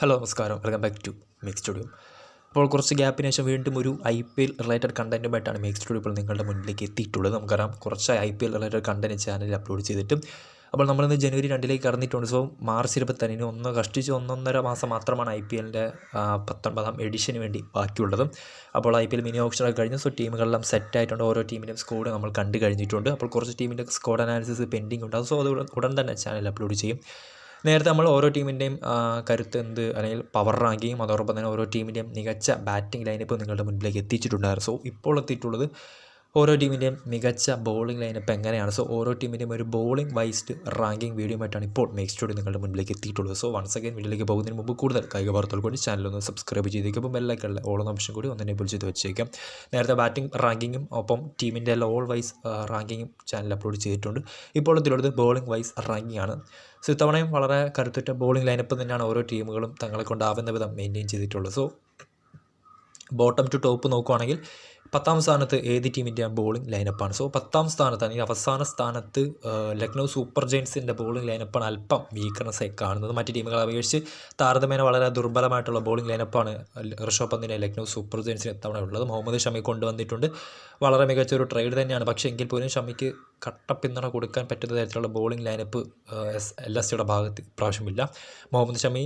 Hello നമസ്കാരം. Welcome back to Mix Studio അപ്പോൾ കുറച്ച് ഗ്യാപ്പിന് ശേഷം വീണ്ടും ഒരു ഐ പി എൽ റിലേറ്റഡ് കണ്ടന്റുമായിട്ടാണ് മിക്സ് സ്റ്റുഡിയോ ഇപ്പോൾ നിങ്ങളുടെ മുന്നിലേക്ക് എത്തിയിട്ടുള്ളത്. നമുക്കറിയാം കുറച്ച് I P L related content ചാനലിൽ അപ്ലോഡ് ചെയ്തിട്ടും. അപ്പോൾ നമ്മളിന്ന് ജനുവരി രണ്ടിലേക്ക് കടന്നിട്ടുണ്ട്. സോ മാർച്ച് ഇരുപത്തഞ്ചിന് ഒന്ന് കഷ്ടിച്ച് ഒന്നൊന്നര മാസം മാത്രമാണ് ഐ പി എല്ലിന്റെ പത്തൊൻപതാം എഡിഷന് വേണ്ടി ബാക്കിയുള്ളത്. അപ്പോൾ ഐ പി എൽ മിനി ഓപ്ഷനൊക്കെ കഴിഞ്ഞു. സോ ടീമുകളെല്ലാം സെറ്റ് ആയിട്ടുണ്ട്. ഓരോ ടീമിന്റെയും സ്കോഡ് നമ്മൾ കണ്ടു കഴിഞ്ഞിട്ടുണ്ട്. അപ്പോൾ കുറച്ച് ടീമിന്റെ സ്കോഡ് അനാലിസിസ് പെൻഡിങ് ഉണ്ട് സോ അത് ഉടൻ- തന്നെ ചാനൽ അപ്ലോഡ് ചെയ്യും. നേരത്തെ നമ്മൾ ഓരോ ടീമിന്റെയും കരുത്ത് എന്ത് അല്ലെങ്കിൽ പവർ റാങ്കിങ്ങും അതോടൊപ്പം തന്നെ ഓരോ ടീമിന്റെയും മികച്ച ബാറ്റിംഗ് ലൈനപ്പ് നിങ്ങളുടെ മുന്നിലേക്ക് എത്തിച്ചിട്ടുണ്ടായിരുന്നു. സോ ഇപ്പോൾ എത്തിയിട്ടുള്ളത് ഓരോ ടീമിന്റെയും മികച്ച ബോളിംഗ് ലൈനപ്പ് എങ്ങനെയാണ്? സോ ഓരോ ടീമിന്റെയും ഒരു ബോളിംഗ് വൈസ്ഡ് റാങ്കിങ് ആയിട്ടാണ് ഇപ്പോൾ മേക്സ് സ്റ്റുഡിയോ നിങ്ങളുടെ മുന്നിലേക്ക് എത്തിയിട്ടുള്ളത്. സോ വൺസ് അഗൈൻ വീഡിയോയിലേക്ക് പോകുന്നതിന് മുമ്പ് കൂടുതൽ കായിക വാർത്തകൾ കൂടി ചാനൽ ഒന്ന് സബ്സ്ക്രൈബ് ചെയ്തേക്കും അപ്പോൾ ഓൾ ഓളം ഓപ്ഷൻ കൂടി ഒന്ന് എനേബിൾ ചെയ്ത് വെച്ചേക്കാം. നേരത്തെ ബാറ്റിംഗ് റാങ്കിങ്ങും ഒപ്പം ടീമിന്റെ ലോൾ വൈസ് റാങ്കിങ്ങും ചാനൽ അപ്ലോഡ് ചെയ്തിട്ടുണ്ട്. ഇപ്പോൾ ഇതിലുള്ളത് ബോളിംഗ് വൈസ് റാങ്കിങ് ആണ്. സോ ഇത്തവണയും വളരെ കരുത്തുറ്റ ബോളിംഗ് ലൈനപ്പ് തന്നെയാണ് ഓരോ ടീമുകളും തങ്ങളെ കൊണ്ടാവുന്ന വിധം മെയിന്റെയിൻ ചെയ്തിട്ടുള്ളത്. സോ ബോട്ടം ടു ടോപ്പ് നോക്കുവാണെങ്കിൽ പത്താം സ്ഥാനത്ത് ഏത് ടീമിന്റെ ബോളിംഗ് ലൈനപ്പാണ് സോ പത്താം സ്ഥാനത്താണ്. ഈ അവസാന സ്ഥാനത്ത് ലക്നൗ സൂപ്പർ ജയൻസിന്റെ ബോളിംഗ് ലൈനപ്പാണ് അല്പം വീക്ക്നെസ്സായി കാണുന്നത്. മറ്റ് ടീമുകളെ അപേക്ഷിച്ച് താരതമ്യേന വളരെ ദുർബലമായിട്ടുള്ള ബോളിംഗ് ലൈനപ്പാണ് ഋഷഭ് പന്തിനെ ലക്നൗ സൂപ്പർ ജയൻസിന് എത്തവണ ഉള്ളത്. മുഹമ്മദ് ഷമി കൊണ്ടുവന്നിട്ടുണ്ട്. വളരെ മികച്ച ഒരു ട്രേഡ് തന്നെയാണ്. പക്ഷേ എങ്കിൽ പോലും ഷമിക്ക് കട്ട പിന്തുണ കൊടുക്കാൻ പറ്റുന്ന തരത്തിലുള്ള bowling lineup S L S സിയുടെ ഭാഗത്ത് ഇപ്രാവശ്യമില്ല. മുഹമ്മദ് ഷമി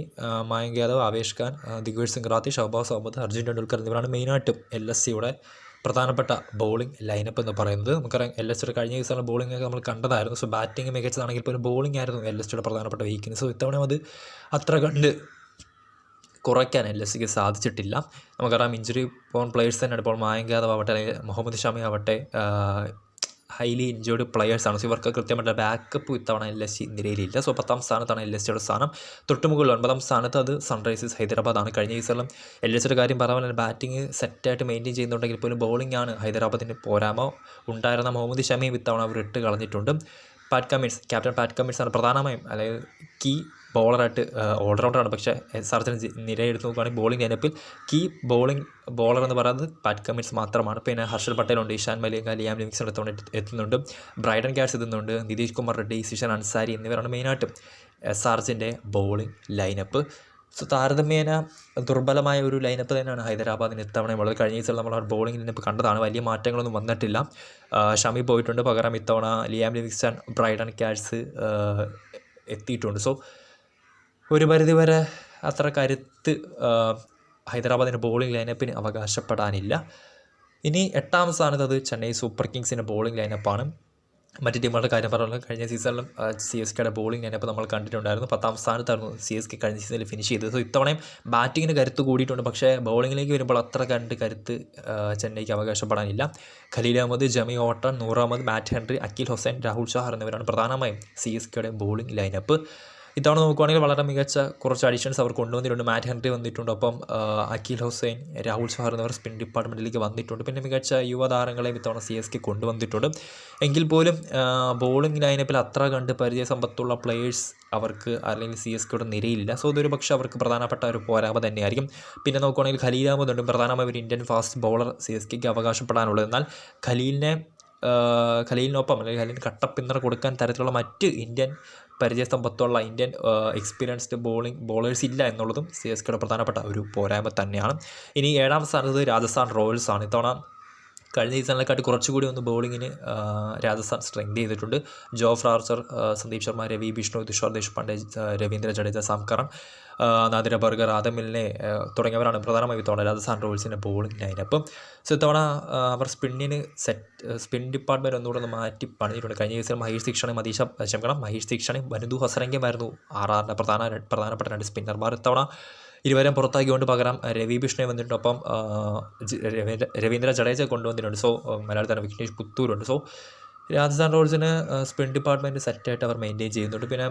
മായങ്ക് യാദവ് ആവേശ് ഖാൻ ദിഗ്വേജ് സിംഗ് റാത്തി ഷഹബാസ് അഹമ്മദ് അർജുൻ ടെണ്ടുൽക്കർ എന്നിവരാണ് മെയിനായിട്ടും എൽ എസ് സിയുടെ പ്രധാനപ്പെട്ട ബോളിംഗ് ലൈനപ്പ് എന്ന് പറയുന്നത്. നമുക്കറിയാം എൽ എസ് കഴിഞ്ഞ ദിവസമുള്ള ബോളിംഗ് ഒക്കെ നമ്മൾ കണ്ടതായിരുന്നു. സോ ബാറ്റിംഗ് മികച്ചതാണെങ്കിൽ പോലും ബോളിംഗ് ആയിരുന്നു എൽ എസ് പ്രധാനപ്പെട്ട വീക്ക്നെസ് സോ ഇത്തവണ അത് അത്ര കണ്ട് കുറയ്ക്കാൻ എൽ എസ് സിക്ക് സാധിച്ചിട്ടില്ല. നമുക്കറിയാം ഇഞ്ചുറി പോൺ പ്ലെയേഴ്സ് തന്നെ ഇപ്പോൾ മായങ്ക് യാദവ് ആവട്ടെ മുഹമ്മദ് ഷമി ആവട്ടെ ഹൈലി ഇഞ്ചേർഡ് പ്ലെയേഴ്സാണ് സോ ഇവർക്ക് കൃത്യമായിട്ട് ബാക്കപ്പ് ഇത്തവണ എൽ എസ് സി നിരയിലില്ല സോ പത്താം സ്ഥാനത്താണ് എൽ എസ് സിയുടെ സ്ഥാനം. തൊട്ട് മുകളിൽ ഒൻപതാം സ്ഥാനത്ത് അത് സൺറൈസേഴ്സ് ഹൈദരാബാദാണ് കഴിഞ്ഞ ദിവസം എൽ എസ് സിയുടെ കാര്യം പറഞ്ഞാൽ ബാറ്റിംഗ് സെറ്റായിട്ട് മെയിന്റെയിൻ ചെയ്യുന്നുണ്ടെങ്കിൽ പോലും ബോളിംഗ് ആണ് ഹൈദരാബാദിന്റെ പോരാമോ? ഉണ്ടായിരുന്ന മുഹമ്മദ് ഷമിയും ഇത്തവണ അവർ ഇട്ട് കളഞ്ഞിട്ടുണ്ട്. പാറ്റ് കമ്മിൻസ് ക്യാപ്റ്റൻ പാറ്റ് ആണ് പ്രധാനമായും അതായത് കീ ബോളറായിട്ട് ഓൾറൗണ്ടറാണ്. പക്ഷേ എസ് ആർ എച്ചിന് നിരയെടുത്ത് നോക്കുകയാണെങ്കിൽ ബോളിംഗ് ലൈനപ്പിൽ കീ ബോളിംഗ് ബോളർ എന്ന് പറയുന്നത് പാറ്റ് കമ്മിൻസ് മാത്രമാണ്. പിന്നെ ഹർഷൽ പട്ടേലുണ്ട് ഇഷാൻ മലിംഗ ലിയാം ലിവിങ്സൺ എടുത്തുകൊണ്ട് എത്തുന്നുണ്ട്. ബ്രൈഡൻ ക്യാറ്റ്സ് എത്തുന്നുണ്ട് നിതീഷ് കുമാർ റെഡ്ഡി സിഷൻ അൻസാരി എന്നിവരാണ് മെയിനായിട്ട് എസ് ആർ ജിന്റെ ബോളിംഗ് ലൈനപ്പ് സോ താരതമ്യേന ദുർബലമായ ഒരു ലൈനപ്പ് തന്നെയാണ് ഹൈദരാബാദിന് ഇത്തവണ ഉള്ളത് കഴിഞ്ഞ ദിവസം നമ്മൾ ആ ബോളിംഗ് ലൈനപ്പ് കണ്ടതാണ്. വലിയ മാറ്റങ്ങളൊന്നും വന്നിട്ടില്ല. ഷമി പോയിട്ടുണ്ട് പകരം ഇത്തവണ. ലിയാം ലിവിങ്സ്റ്റൺ ബ്രൈഡൻ ക്യാറ്റ്സ് എത്തിയിട്ടുണ്ട്. സോ ഒരു പരിധിവരെ അത്ര കരുത്ത് ഹൈദരാബാദിന്റെ ബോളിംഗ് ലൈനപ്പിന് അവകാശപ്പെടാനില്ല. ഇനി എട്ടാം സ്ഥാനത്ത് അത് ചെന്നൈ സൂപ്പർ കിങ്സിന്റെ ബോളിംഗ് ലൈനപ്പാണ് മറ്റ് ടീമുകളുടെ കാര്യം പറഞ്ഞാൽ കഴിഞ്ഞ സീസണിലും സി എസ് കെയുടെ ബോളിംഗ് ലൈനപ്പ് നമ്മൾ കണ്ടിട്ടുണ്ടായിരുന്നു. പത്താം സ്ഥാനത്തായിരുന്നു സി എസ് കെ കഴിഞ്ഞ സീസണിൽ ഫിനിഷ് ചെയ്തത്. സോ ഇത്തവണയും ബാറ്റിങ്ങിന് കരുത്ത് കൂടിയിട്ടുണ്ട്. പക്ഷേ ബോളിങ്ങിലേക്ക് വരുമ്പോൾ അത്ര കണ്ട് കരുത്ത് ചെന്നൈക്ക് അവകാശപ്പെടാനില്ല. Khaleel Ahmed Jamie Overton Ahmed Matt Henry Akeal Hosein Rahul Chahar എന്നിവരാണ് പ്രധാനമായും സി എസ് കെയുടെ ബോളിംഗ് ലൈനപ്പ് ഇത്തവണ നോക്കുവാണെങ്കിൽ വളരെ മികച്ച കുറച്ച് അഡീഷൻസ് അവർ കൊണ്ടുവന്നിട്ടുണ്ട്. മാറ്റ് ഹെൻറി വന്നിട്ടുണ്ട്. ഒപ്പം അഖിൽ ഹുസൈൻ രാഹുൽ ഷഹാർ എന്നിവർ സ്പിൻ ഡിപ്പാർട്ട്മെന്റിലേക്ക് വന്നിട്ടുണ്ട്. പിന്നെ മികച്ച യുവതാരങ്ങളെയും ഇത്തവണ സി എസ് കെ കൊണ്ടുവന്നിട്ടുണ്ട്. എങ്കിൽ പോലും ബോളിംഗ് ലൈനപ്പിൽ അത്ര കണ്ട് പരിചയസമ്പത്തുള്ള പ്ലേയേഴ്സ് അവർക്ക് അല്ലെങ്കിൽ സി എസ് കെയുടെ നിരയില്ല സോ ഇതൊരു പക്ഷേ അവർക്ക് പ്രധാനപ്പെട്ട ഒരു പോരായ്മ തന്നെയായിരിക്കും. പിന്നെ നോക്കുകയാണെങ്കിൽ ഖലീൽ അഹമ്മദ് ഉണ്ട്. പ്രധാനമായും ഒരു Indian fast bowler C S കെക്ക് അവകാശപ്പെടാനുള്ളത്. എന്നാൽ ഖലീലിനെ ഖലീലിനൊപ്പം അല്ലെങ്കിൽ ഖലീലിന് കട്ടപ്പിന്തുണ കൊടുക്കാൻ തരത്തിലുള്ള മറ്റ് ഇന്ത്യൻ പരിചയസമ്പത്തുള്ള ഇന്ത്യൻ എക്സ്പീരിയൻസ്ഡ് ബോളിംഗ് ബോളേഴ്സ് ഇല്ല എന്നുള്ളതും സി എസ് കെയുടെ പ്രധാനപ്പെട്ട ഒരു പോരായ്മ തന്നെയാണ്. ഇനി ഏഴാം സ്ഥാനത്ത് രാജസ്ഥാൻ റോയൽസാണ്. ഇത്തവണ കഴിഞ്ഞ സീസണിനെക്കാട്ടി കുറച്ചുകൂടി ഒന്ന് ബോളിങ്ങിന് രാജസ്ഥാൻ സ്ട്രെങ്ത് ചെയ്തിട്ടുണ്ട്. Jofra Archer Sandeep Sharma Ravi Bishnoi Tushar Deshpande Ravindra Jadeja Sam Curran Nandre Burger ആദമിലിനെ തുടങ്ങിയവരാണ് പ്രധാനമായി ഇത്തവണ രാജസ്ഥാൻ റോയൽസിന്റെ ബോളിംഗ് ലൈനപ്പ്. സോ ഇത്തവണ അവർ സ്പിന്നിന് സെറ്റ് സ്പിൻ ഡിപ്പാർട്ട്മെന്റ് ഒന്നുകൂടെ ഒന്ന് മാറ്റി പണിഞ്ഞിട്ടുണ്ട് കഴിഞ്ഞ ദിവസം മഹേഷ് ദീക്ഷണയും മതീഷ ക്ഷമിക്കണം മഹേഷ് ദീക്ഷണയും വനുദു ഹസരംഗമായിരുന്നു ആറാറിന്റെ പ്രധാന പ്രധാനപ്പെട്ട രണ്ട് സ്പിന്നർമാർ ഇത്തവണ. ഇരുവരെയും പുറത്താക്കിക്കൊണ്ട് പകരം രവി ബിഷ്ണയെ വന്നിട്ടുണ്ട്. ഒപ്പം രവീന്ദ്ര ജഡേജ കൊണ്ടുവന്നിട്ടുണ്ട്. സോ മലയാള താരം വിഘ്നേഷ് പുത്തൂരുണ്ട്. സോ രാജസ്ഥാൻ റോയൽസിന് സ്പിൻ ഡിപ്പാർട്ട്മെന്റ് സെറ്റായിട്ട് അവർ മെയിന്റെയിൻ ചെയ്യുന്നുണ്ട്. പിന്നെ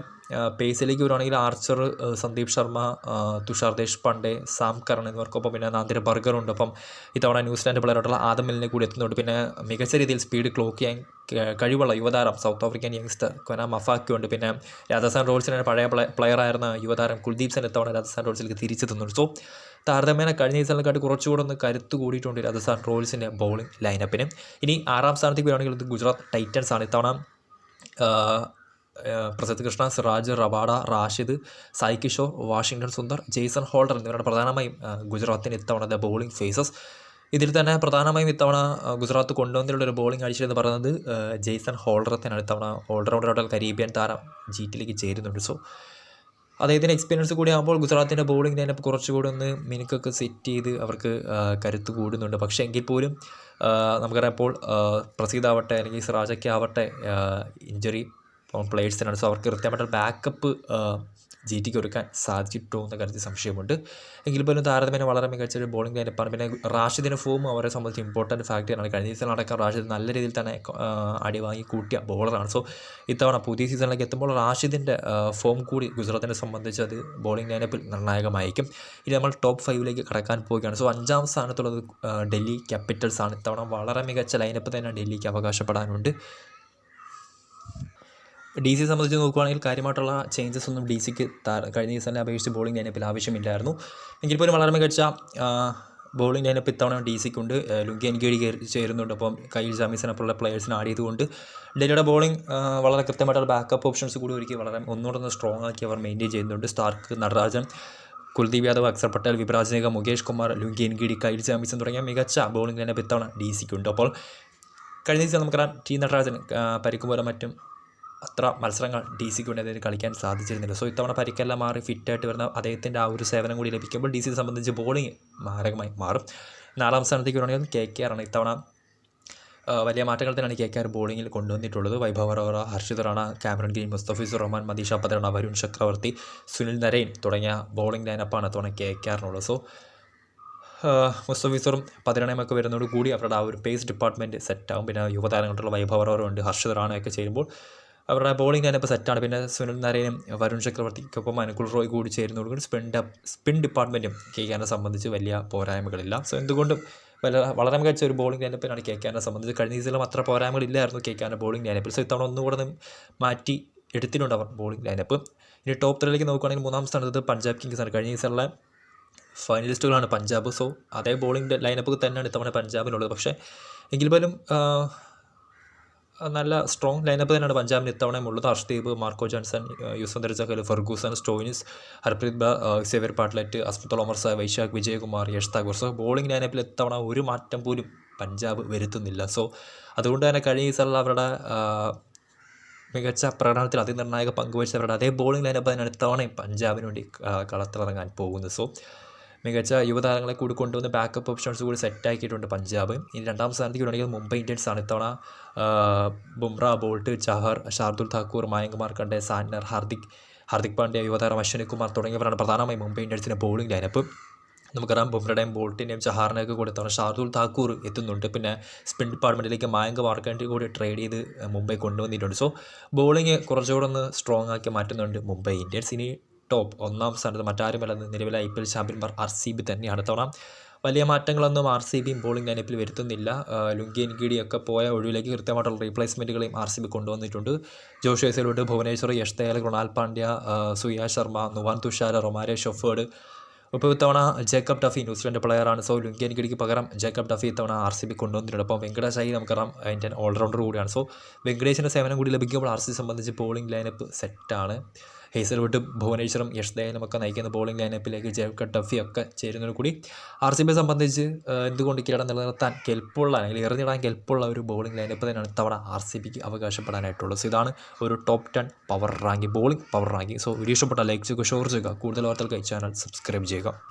പേസിലേക്ക് വരുവാണെങ്കിൽ Archer Sandeep Sharma Tushar Deshpande Sam Curran എന്നിവർക്കൊപ്പം പിന്നെ നാന്തിര ബർഗറുണ്ട് അപ്പം ഇത്തവണ ന്യൂസിലാൻഡ് പ്ലെയറായിട്ടുള്ള ആദമിലിനെ കൂടി എത്തുന്നുണ്ട്. പിന്നെ മികച്ച രീതിയിൽ സ്പീഡ് ക്ലോക്ക് ചെയ്യാൻ കഴിവുള്ള യുവതാരം സൗത്ത് ആഫ്രിക്കൻ യങ്സ്റ്റർ കൊന മഫാക്കിയുണ്ട് പിന്നെ രാജസ്ഥാൻ റോയൽസിന്റെ പഴയ പ്ലേ പ്ലെയറായിരുന്ന യുവതാരം കുൽദീപ് സെൻ ഇത്തവണ രാജസ്ഥാൻ റോയൽസിലേക്ക് തിരിച്ചെത്തുന്നുണ്ട്. സോ താരതമ്യേന കഴിഞ്ഞ സീസണിനെക്കാട്ടി കുറച്ചുകൂടെ ഒന്ന് കരുത്ത് കൂടിയിട്ടുണ്ട് രാജസ്ഥാൻ റോയൽസിന്റെ ബൗളിംഗ് ലൈനപ്പിന് ഇനി ആറാം സ്ഥാനത്തേക്ക് വരികയാണെങ്കിൽ ഗുജറാത്ത് ടൈറ്റൻസ് ആണ്. ഇത്തവണ Prasidh Krishna Siraj Rabada Rashid Sai Kishore Washington Sundar Jason Holder എന്നിവരാണ് പ്രധാനമായും ഗുജറാത്തിന് ഇത്തവണത്തെ ബൗളിംഗ് ഫേസസ് ഇതിൽ തന്നെ പ്രധാനമായും ഇത്തവണ ഗുജറാത്ത് കൊണ്ടുവന്നിട്ടുള്ള ഒരു ബോളിംഗ് ആഴ്ച എന്ന് പറയുന്നത് ജെയ്സൺ തന്നെയാണ്. ഇത്തവണ ഓൾറൗണ്ടറായിട്ട് കരീബിയൻ താരം ജി ടിയിലേക്ക് ചേരുന്നുണ്ട്. സോ അദ്ദേഹത്തിന്റെ എക്സ്പീരിയൻസ് കൂടി ആകുമ്പോൾ ഗുജറാത്തിന്റെ ബോളിംഗ് ലൈനപ്പ് കുറച്ചുകൂടി ഒന്ന് മിനുക്കൊക്കെ സെറ്റ് ചെയ്ത് അവർക്ക് കരുത്ത് കൂടുന്നുണ്ട്. പക്ഷേ എങ്കിൽ പോലും നമുക്കറിയാം ഇപ്പോൾ പ്രസീദ് ആവട്ടെ അല്ലെങ്കിൽ സിറാജയ്ക്ക് ആവട്ടെ ഇഞ്ചറി പ്ലേയേഴ്സിനാണ് സോ അവർക്ക് കൃത്യമായിട്ട് ബാക്കപ്പ് ജി ടിക്ക് ഒരുക്കാൻ സാധിച്ചിട്ടോ എന്ന കാര്യത്തിൽ സംശയമുണ്ട്. എങ്കിൽ പോലും താരതമ്യേന വളരെ മികച്ച ഒരു ബോളിംഗ് ലൈനപ്പാണ് പിന്നെ റാഷിദിന്റെ ഫോം അവരെ സംബന്ധിച്ച് ഇമ്പോർട്ടന്റ് ഫാക്ടറാണ് കഴിഞ്ഞ സീസൺ അടക്കം റാഷിദ് നല്ല രീതിയിൽ തന്നെ അടി വാങ്ങി കൂട്ടിയ ബോളറാണ് സോ ഇത്തവണ പുതിയ സീസണിലേക്ക് എത്തുമ്പോൾ റാഷിദിന്റെ ഫോം കൂടി ഗുജറാത്തിനെ സംബന്ധിച്ച് അത് ബോളിംഗ് ലൈനപ്പിൽ നിർണായകമായിരിക്കും. ഇനി നമ്മൾ ടോപ്പ് ഫൈവിലേക്ക് കടക്കാൻ പോവുകയാണ്. സോ അഞ്ചാം സ്ഥാനത്തുള്ളത് ഡൽഹി ക്യാപിറ്റൽസ് ആണ്. ഇത്തവണ വളരെ മികച്ച ലൈനപ്പ് തന്നെ ഡൽഹിക്ക് അവകാശപ്പെടാനുണ്ട്. ഡി സി സംബന്ധിച്ച് നോക്കുകയാണെങ്കിൽ കാര്യമായിട്ടുള്ള ചേഞ്ചസ് ഒന്നും ഡി സിക്ക് കഴിഞ്ഞ ദിവസം അപേക്ഷിച്ച് ബോളിംഗ് ലൈനപ്പിൽ ആവശ്യമില്ലായിരുന്നു. എങ്കിൽ പോലും വളരെ മികച്ച ബോളിംഗ് ലൈനപ്പ് ഇത്തവണ ഡി സിക്കുണ്ട് ലുങ്കി എൻഗേഡി കയറി ചേരുന്നുണ്ട്. അപ്പം കയ്യിൽ ജാമീസിനപ്പുള്ള പ്ലെയേഴ്സിനെ ആഡ് ചെയ്തുകൊണ്ട് ഡൽഹിയുടെ ബോളിംഗ് വളരെ കൃത്യമായിട്ടുള്ള ബാക്കപ്പ് ഓപ്ഷൻസ് കൂടി ഒരുക്കി വളരെ ഒന്നുകൂടെ ഒന്ന് സ്ട്രോങ് ആക്കി അവർ മെയിന്റെയിൻ ചെയ്യുന്നുണ്ട്. Starc Natarajan Kuldeep Yadav Axar Patel Vipraj Mukesh Kumar Lungi Ngidi Kyle Jamieson തുടങ്ങിയ മികച്ച ബോളിംഗ് ലൈനപ്പ് ഇത്തവണ ഡി സിക്കുണ്ട് അപ്പോൾ കഴിഞ്ഞ ദിവസം നമുക്കറിയാം ടി നടരാജൻ പരിക്കുപോലെ മറ്റും അത്ര മത്സരങ്ങൾ ഡി സിക്ക് വേണ്ടി അദ്ദേഹത്തിന് കളിക്കാൻ സാധിച്ചിരുന്നില്ല. സോ ഇത്തവണ പരിക്കെല്ലാം മാറി ഫിറ്റായിട്ട് വരുന്ന അദ്ദേഹത്തിന്റെ ആ ഒരു സേവനം കൂടി ലഭിക്കുമ്പോൾ ഡി സിയെ സംബന്ധിച്ച് ബോളിംഗ് മാരകമായി മാറും. നാലാം സ്ഥാനത്തേക്ക് വരികയാണെങ്കിൽ കെ കെ ആറാണ് ഇത്തവണ വലിയ മാറ്റങ്ങൾ തന്നെയാണ് കെ കെ ആർ ബോളിങ്ങിൽ കൊണ്ടുവന്നിട്ടുള്ളത്. Vaibhav Arora Harshit Rana Cameron Green Mustafizur Rahman Matheesha Pathirana Varun Chakravarthy Sunil Narine തുടങ്ങിയ ബോളിംഗ് ലൈനപ്പാണ് ഇത്തവണ കെ കെ ആറിനുള്ളത് സോ മുസ്തഫീസറും പതിനെണ്ണയുമൊക്കെ വരുന്നതോട് കൂടി അവരുടെ ആ ഒരു പേസ് ഡിപ്പാർട്ട്മെന്റ് സെറ്റാവും പിന്നെ യുവതാരങ്ങളുടെ വൈഭവറവറുണ്ട് ഹർഷിത് റാണയൊക്കെ ചേരുമ്പോൾ അവരുടെ ബോളിംഗ് ലൈനപ്പ് സെറ്റാണ് പിന്നെ സുനിൽ നരേനും വരുൺ ചക്രവർത്തിക്കൊപ്പം അനുകുൾ റോയ് കൂടി ചേരുന്നതോടുകൂടി സ്പിൻ സ്പിൻ ഡിപ്പാർട്ട്മെന്റും കെ കെനെ സംബന്ധിച്ച് വലിയ പോരായ്മകളില്ല. സോ എന്തുകൊണ്ടും വളരെ മികച്ച ഒരു ബോളിംഗ് ലൈനപ്പിനാണ് കെ കെനെ സംബന്ധിച്ച്. കഴിഞ്ഞ സീസണിലും അത്ര പോരായ്മകളില്ലായിരുന്നു കെ കെന്റെ ബോളിംഗ് ലൈനപ്പിൽ സോ ഇത്തവണ ഒന്നുകൂടെ മാറ്റി എടുത്തിട്ടുണ്ട് അവർ ബോളിംഗ് ലൈനപ്പ് ഇനി ടോപ്പ് ത്രീയിലേക്ക് നോക്കുകയാണെങ്കിൽ മൂന്നാം സ്ഥാനത്ത് പഞ്ചാബ് കിങ്സ് ആണ്. കഴിഞ്ഞ സീസണിലെ ഫൈനലിസ്റ്റുകളാണ് പഞ്ചാബ് സോ അതേ ബോളിംഗ് ലൈനപ്പ് തന്നെയാണ് ഇത്തവണ പഞ്ചാബിനുള്ളത് പക്ഷേ എങ്കിൽ പോലും നല്ല സ്ട്രോങ് ലൈനപ്പ് തന്നെയാണ് പഞ്ചാബിന് ഇത്തവണയും ഉള്ളത്. Arshdeep Marco Jansen Yuzvendra Chahal Ferguson Stoinis Harpreet Brar Xavier Bartlett Azmatullah Omarzai Vyshak Vijaykumar Yash Thakur so bowling ലൈനപ്പിൽ ഇത്തവണ ഒരു മാറ്റം പോലും പഞ്ചാബ് വരുത്തുന്നില്ല. സോ അതുകൊണ്ട് തന്നെ കഴിഞ്ഞ ദിവസമുള്ള അവരുടെ മികച്ച പ്രകടനത്തിൽ അതിനിർണായക പങ്കുവച്ചവരുടെ അതേ ബോളിംഗ് ലൈനപ്പ് തന്നെയാണ് ഇത്തവണയും പഞ്ചാബിന് വേണ്ടി കളത്തിലിറങ്ങാൻ പോകുന്നത്. സോ മികച്ച യുവതാരങ്ങളെ കൂടി കൊണ്ടുവന്ന് ബാക്കപ്പ് ഓപ്ഷൻസ് കൂടി സെറ്റാക്കിയിട്ടുണ്ട് പഞ്ചാബ്. ഇനി രണ്ടാം സ്ഥാനത്തേക്ക് വേണമെങ്കിൽ മുംബൈ ഇന്ത്യൻസ് ആണ്. ഇത്തവണ ബുംറ ബോൾട്ട് ചഹർ ഷാർദുൽ താക്കൂർ മായങ്ക് മാർക്കണ്ടെ സാന്നർ ഹാർദിക് ഹാർദിക് പാണ്ഡ്യ യുവതാരം അശ്വിനി കുമാർ തുടങ്ങിയവരാണ് പ്രധാനമായും മുംബൈ ഇന്ത്യൻസിന്റെ ബോളിംഗ് ലൈനപ്പ് നമുക്കറിയാം ബുംറയുടെയും ബോൾട്ടിന്റെയും ചഹാറിനെയൊക്കെ കൂടി തവണ ഷാർദുൽ താക്കൂർ എത്തുന്നുണ്ട്. പിന്നെ സ്പിൻ ഡിപ്പാർട്ട്മെന്റിലേക്ക് മായങ്ക് മാർക്കണ്ടി കൂടി ട്രേഡ് ചെയ്ത് മുംബൈ കൊണ്ടുവന്നിട്ടുണ്ട്. സോ ബോളിംഗ് കുറച്ചുകൂടെ ഒന്ന് സ്ട്രോങ് ആക്കി മാറ്റുന്നുണ്ട് മുംബൈ ഇന്ത്യൻസ്. ഇനി ടോപ്പ് ഒന്നാം സ്ഥാനത്ത് മറ്റാരുമല്ലെന്ന് നിലവിലെ ഐ പി എൽ ചാമ്പ്യന്മാർ ആർ സി ബി തന്നെയാണ്. തവണ വലിയ മാറ്റങ്ങളൊന്നും ആർ സി ബിയും ബോളിംഗ് ലൈനപ്പിൽ വരുത്തുന്നില്ല. ലുങ്കി ഗിഡിയൊക്കെ പോയ ഒഴിവിലേക്ക് കൃത്യമായിട്ടുള്ള റീപ്ലേസ്മെന്റുകളെയും ആർ സി ബി കൊണ്ടുവന്നിട്ടുണ്ട്. Josh Bhuvneshwar Yash Dayal Krunal Pandya Suyash Sharma Nuwan Thushara Romario Shepherd. ഇപ്പോൾ ഇത്തവണ ജേക്കബ് ടഫി ന്യൂസിലൻഡ് പ്ലെയറാണ് സോ ലുങ്കി ഗിഡിക്ക് പകരം ജേക്കബ് ടഫി ഇത്തവണ ആർ സി ബി കൊണ്ടുവന്നിട്ടുണ്ട്. അപ്പോൾ വെങ്കടേശായി നമുക്കറിയാം ഇന്ത്യൻ ഓൾറൗണ്ടർ കൂടിയാണ്. സോ വെങ്കടേശിന്റെ സേവനം കൂടി ലഭിക്കുമ്പോൾ ആർ സി സംബന്ധിച്ച് ബോളിംഗ് ലൈനപ്പ് സെറ്റാണ് ഹേസൽവുഡ് ഭുവനേശ്വറും യഷ് ദയാലും ഒക്കെ നയിക്കുന്ന ബോളിംഗ് ലൈനപ്പിലേക്ക് ജേക്കബ് ടഫി ഒക്കെ ചേരുന്നതിന് കൂടി ആർ സി ബിയെ സംബന്ധിച്ച് എന്തുകൊണ്ട് കിരീടം നിലനിർത്താൻ കെൽപ്പുള്ള അല്ലെങ്കിൽ എറിഞ്ഞിടാൻ കെൽപ്പുള്ള ഒരു ബോളിംഗ് ലൈനപ്പ് തന്നെയാണ് ഇത്തവണ ആർ സി ബിക്ക് അവകാശപ്പെടാനായിട്ടുള്ളത്. സോ ഇതാണ് ഒരു top ten power ranking bowling power ranking so video ഇഷ്ടപ്പെട്ട ലൈക്ക് ചെയ്യുക ഷോർ ചെയ്യുക. കൂടുതൽ വാർത്തകൾക്കായി ചാനൽ സബ്സ്ക്രൈബ് ചെയ്യുക.